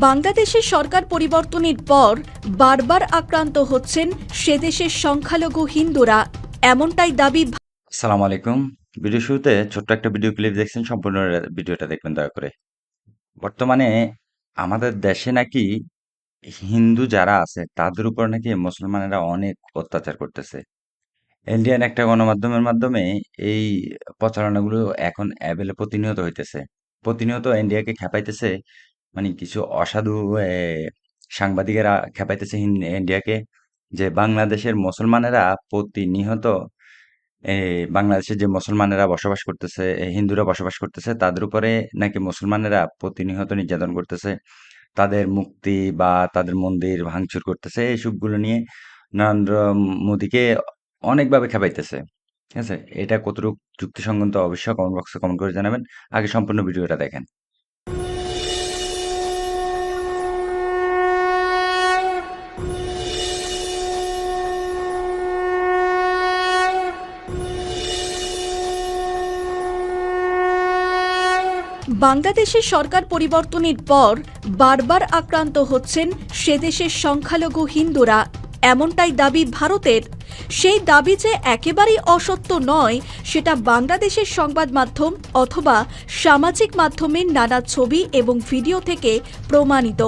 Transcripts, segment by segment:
বাংলাদেশের সরকার পরিবর্তনের পর বারবার আক্রান্ত হচ্ছেন সে দেশের সংখ্যালঘু হিন্দুরা। এমনটাই দাবি আসসালামু আলাইকুম। ভিডিও শুরুতে ছোট্ট একটা ভিডিও ক্লিপ দেখছেন, সম্পূর্ণ ভিডিওটা দেখবেন, দয়া করে। বর্তমানে আমাদের দেশে নাকি হিন্দু যারা আছে, তাদের উপর নাকি মুসলমানেরা অনেক অত্যাচার করতেছে। ইন্ডিয়ান একটা গণমাধ্যমের মাধ্যমে এই প্রচারণাগুলো এখন অ্যাভেলে প্রতিনিয়ত হইতেছে। প্রতিনিয়ত ইন্ডিয়াকে খেপাইতেছে মানে কিছু অসাধু সাংবাদিকেরা খেপাইতেছে ইন্ডিয়াকে যে বাংলাদেশের মুসলমানেরা প্রতিনিয়ত এ, বাংলাদেশে যে মুসলমানেরা বসবাস করতেছে হিন্দুরা বসবাস করতেছে তাদের উপরে নাকি মুসলমানেরা প্রতিনিয়ত নির্যাতন করতেছে তাদের মুক্তি বা তাদের মন্দির ভাঙচুর করতেছে এইসবগুলো নিয়ে নরেন্দ্র মোদীকে অনেকভাবে খেপাইতেছে। ঠিক আছে? এটা কতটুকু যুক্তিসঙ্গত অবশ্যই কমেন্ট বক্সে কমেন্ট করে জানাবেন। আগে সম্পূর্ণ ভিডিওটা দেখেন। বাংলাদেশের সরকার পরিবর্তনের পর বারবার আক্রান্ত হচ্ছেন সে দেশের সংখ্যালঘু হিন্দুরা। এমনটাই দাবি ভারতের। সেই দাবি যে একেবারেই অসত্য নয়, সেটা বাংলাদেশের সংবাদ মাধ্যম অথবা সামাজিক মাধ্যমের নানা ছবি এবং ভিডিও থেকে প্রমাণিত।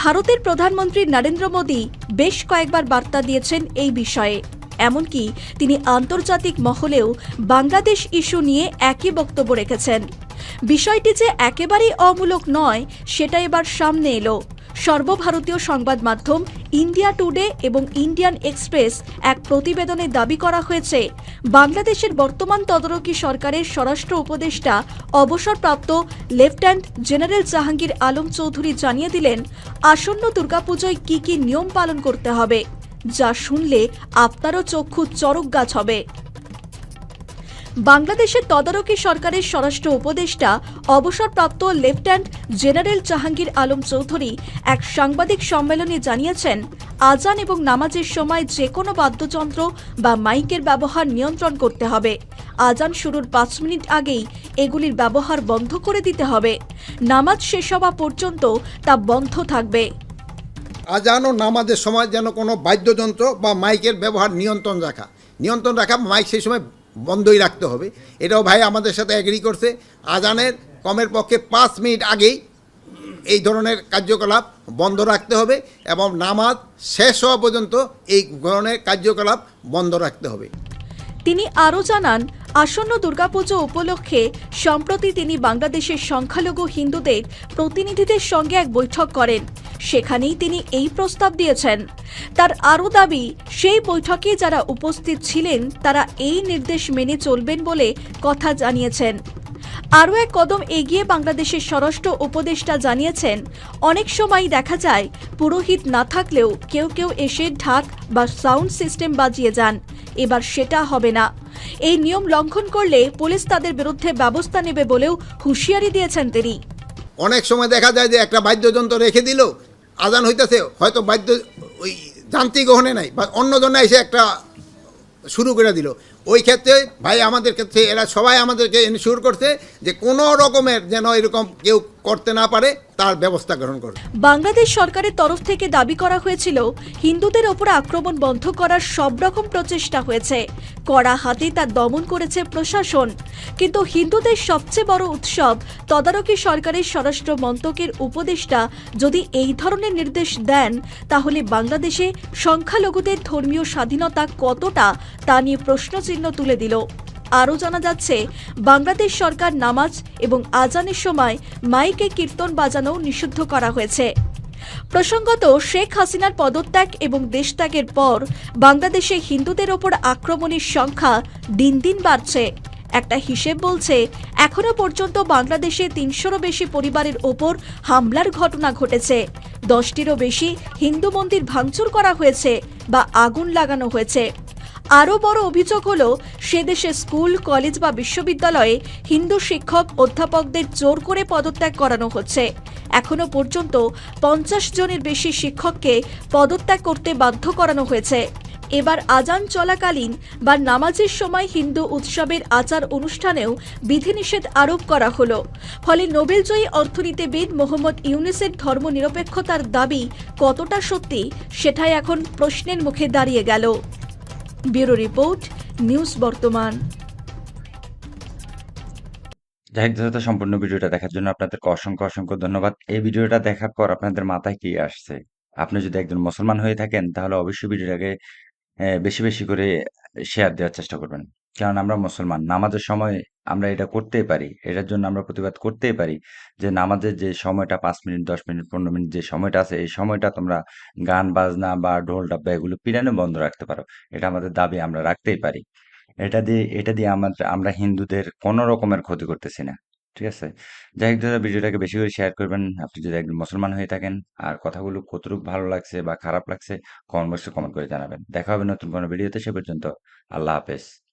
ভারতের প্রধানমন্ত্রী নরেন্দ্র মোদী বেশ কয়েকবার বার্তা দিয়েছেন এই বিষয়ে। এমনকি তিনি আন্তর্জাতিক মহলেও বাংলাদেশ ইস্যু নিয়ে একই বক্তব্য রেখেছেন। বিষয়টি যে একেবারেই অমূলক নয়, সেটা এবার সামনে এলো। সর্বভারতীয় সংবাদ মাধ্যম ইন্ডিয়া টুডে এবং ইন্ডিয়ান এক্সপ্রেস এক প্রতিবেদনে দাবি করা হয়েছে, বাংলাদেশের বর্তমান তদারকি সরকারের স্বরাষ্ট্র উপদেষ্টা অবসরপ্রাপ্ত লেফটেন্যান্ট জেনারেল জাহাঙ্গীর আলম চৌধুরী জানিয়ে দিলেন, আসন্ন দুর্গাপুজোয় কি কি নিয়ম পালন করতে হবে। যা শুনলে আপনারও চক্ষু চরক গাছ হবে। বাংলাদেশের তদারকি সরকারের স্বরাষ্ট্র উপদেষ্টা, অবসরপ্রাপ্ত লেফটেন্যান্ট জেনারেল জাহাঙ্গীর আলম চৌধুরী এক সাংবাদিক সম্মেলনে জানিয়েছেন, আজান এবং নামাজের সময় যে কোনো বাদ্যযন্ত্র বা মাইকের ব্যবহার নিয়ন্ত্রণ করতে হবে। আজান শুরুর পাঁচ মিনিট আগেই এগুলির ব্যবহার বন্ধ করে দিতে হবে। নামাজ শেষ হওয়া পর্যন্ত তা বন্ধ থাকবে। আজান ও নামাজের সময় যেন কোনো বাদ্যযন্ত্র বা মাইকের ব্যবহার নিয়ন্ত্রণ রাখা। নিয়ন্ত্রণ রাখা, মাইক সেই সময় বন্ধই রাখতে হবে। এটাও ভাই আমাদের সাথে অ্যাগ্রি করছে। আজানের কমের পক্ষে পাঁচ মিনিট আগেই এই ধরনের কার্যকলাপ বন্ধ রাখতে হবে এবং নামাজ শেষ হওয়া পর্যন্ত এই ধরনের কার্যকলাপ বন্ধ রাখতে হবে। তিনি আরও জানান আসন্ন দুর্গাপুজো উপলক্ষে, সম্প্রতি তিনি বাংলাদেশের সংখ্যালঘু হিন্দুদের প্রতিনিধিদের সঙ্গে এক বৈঠক করেন। সেখানেই তিনি এই প্রস্তাব দিয়েছেন। তার আরও দাবি, সেই বৈঠকে যারা উপস্থিত ছিলেন, তারা এই নির্দেশ মেনে চলবেন বলে কথা জানিয়েছেন। আরও এক কদম এগিয়ে বাংলাদেশের স্বরাষ্ট্র উপদেষ্টা জানিয়েছেন, অনেক সময় দেখা যায় পুরোহিত না থাকলেও কেউ কেউ এসে ঢাক বা সাউন্ড সিস্টেম বাজিয়ে যান। এবার সেটা হবে না। এই নিয়ম লঙ্ঘন করলে পুলিশ তাদের বিরুদ্ধে ব্যবস্থা নেবে বলেও হুঁশিয়ারি দিয়েছেন তিনি। অনেক সময় দেখা যায় যে একটা বাদ্যযন্ত্র রেখে দিল, আজান হইতেছে, হয়তো বাদ্য ওই যান্ত্রিক গ্রহণে নাই, বা অন্য জন্য এসে একটা শুরু করে দিল। ওই ক্ষেত্রে ভাই আমাদের ক্ষেত্রে, এরা সবাই আমাদেরকে ইনশিওর করছে যে কোনো রকমের যেন এরকম কেউ করতে না পারে, তার ব্যবস্থা গ্রহণ করবে বাংলাদেশ সরকারের তরফ থেকে দাবি করা হয়েছিল, হিন্দুদের ওপর আক্রমণ বন্ধ করার সব রকম প্রচেষ্টা হয়েছে। কড়া হাতে তা দমন করেছে প্রশাসন। কিন্তু হিন্দুদের সবচেয়ে বড় উৎসব তদারকি সরকারের স্বরাষ্ট্র মন্ত্রকের উপদেষ্টা যদি এই ধরনের নির্দেশ দেন, তাহলে বাংলাদেশে সংখ্যালঘুদের ধর্মীয় স্বাধীনতা কতটা, তা নিয়ে প্রশ্নচিহ্ন তুলে দিল। আরও জানা যাচ্ছে, বাংলাদেশ সরকার নামাজ এবং আজানের সময় মাইকে কীর্তন বাজানো নিষিদ্ধ করা হয়েছে। প্রসঙ্গত, শেখ হাসিনার পদত্যাগ এবং দেশত্যাগের পর বাংলাদেশে হিন্দুদের ওপর আক্রমণের সংখ্যা দিন দিন বাড়ছে। একটা হিসেব বলছে, এখনও পর্যন্ত বাংলাদেশে তিনশোরও বেশি পরিবারের ওপর হামলার ঘটনা ঘটেছে। দশটিরও বেশি হিন্দু মন্দির ভাঙচুর করা হয়েছে বা আগুন লাগানো হয়েছে। আরও বড় অভিযোগ হল, সে দেশে স্কুল, কলেজ বা বিশ্ববিদ্যালয়ে হিন্দু শিক্ষক অধ্যাপকদের জোর করে পদত্যাগ করানো হচ্ছে। এখনও পর্যন্ত পঞ্চাশ জনের বেশি শিক্ষককে পদত্যাগ করতে বাধ্য করানো হয়েছে। এবার আজান চলাকালীন বা নামাজের সময় হিন্দু উৎসবের আচার অনুষ্ঠানেও বিধিনিষেধ আরোপ করা হলো। ফলে নোবেলজয়ী অর্থনীতিবিদ মোহাম্মদ ইউনিসের ধর্মনিরপেক্ষতার দাবি কতটা সত্যি, সেটাই এখন প্রশ্নের মুখে দাঁড়িয়ে গেল। ব্যুরো রিপোর্ট, নিউজ বর্তমান। যাই হোক সম্পূর্ণ ভিডিওটা দেখার জন্য আপনাদেরকে অসংখ্য অসংখ্য ধন্যবাদ। এই ভিডিওটা দেখার পর আপনাদের মাথায় কি আসছে? আপনি যদি একজন মুসলমান হয়ে থাকেন, তাহলে অবশ্যই ভিডিওটাকে বেশি বেশি করে শেয়ার দেওয়ার চেষ্টা করবেন। কারণ আমরা মুসলমান, নামাজের সময় আমরা এটা করতেই পারি। এটার জন্য আমরা প্রতিবাদ করতেই পারি যে নামাজের যে সময়টা, পাঁচ মিনিট, দশ মিনিট, পনেরো মিনিট যে সময়টা আছে, এই সময়টা তোমরা গান, বাজনা বা ঢোল, ডাব্বা এগুলো পিরানো বন্ধ রাখতে পারো। এটা আমাদের দাবি, আমরা রাখতেই পারি। এটা দিয়ে এটা দিয়ে আমাদের আমরা হিন্দুদের কোনো রকমের ক্ষতি করতেছি না। ঠিক আছে? যাই হোক দাদা, ভিডিওটাকে বেশি করে শেয়ার করবেন। আপনি যদি একজন মুসলমান হয়ে থাকেন আর কথাগুলো কতটুকু ভালো লাগছে বা খারাপ লাগছে কমেন্ট বক্সে কমেন্ট করে জানাবেন। দেখা হবে নতুন কোনো ভিডিওতে সে পর্যন্ত আল্লাহ হাফেজ।